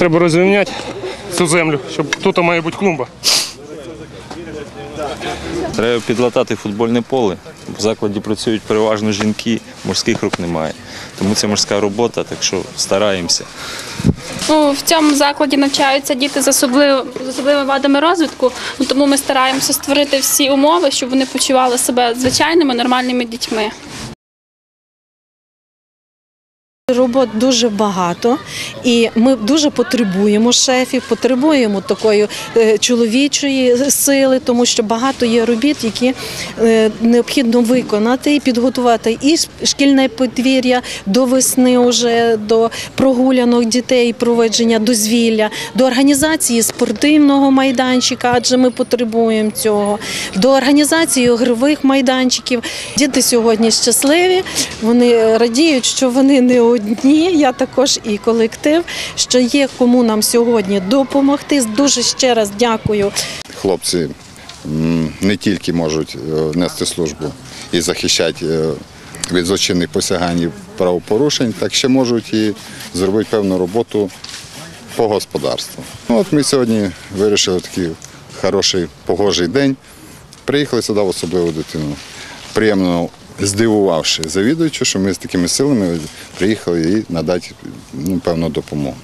Треба розрівняти цю землю, щоб тут має бути клумба. Треба підлатати футбольне поле. В закладі працюють переважно жінки, мужських рук немає. Тому це мужська робота, так що стараємося. Ну, в цьому закладі навчаються діти з, особливо, з особливими вадами розвитку, ну, тому ми стараємося створити всі умови, щоб вони почували себе звичайними нормальними дітьми. Робот дуже багато, і ми дуже потребуємо шефів, потребуємо такої е, чоловічої сили, тому що багато є робіт, які е, необхідно виконати і підготувати і шкільне подвір'я до весни, уже до прогулянок дітей, проведження дозвілля, до організації спортивного майданчика, адже ми потребуємо цього, до організації ігрових майданчиків. Діти сьогодні щасливі, вони радіють, що вони не одні. Я також і колектив, що є кому нам сьогодні допомогти. Дуже ще раз дякую хлопці не тільки можуть е, нести службу і захищати е, від злочинних посягань правопорушень, так ще можуть і зробити певну роботу по господарству. Ну, от ми сьогодні вирішили такий хороший погожий день. Приїхали сюди в особливу дитину. Приємно здивувавши завідуючу, що ми з такими силами приїхали і надати ну, певну допомогу.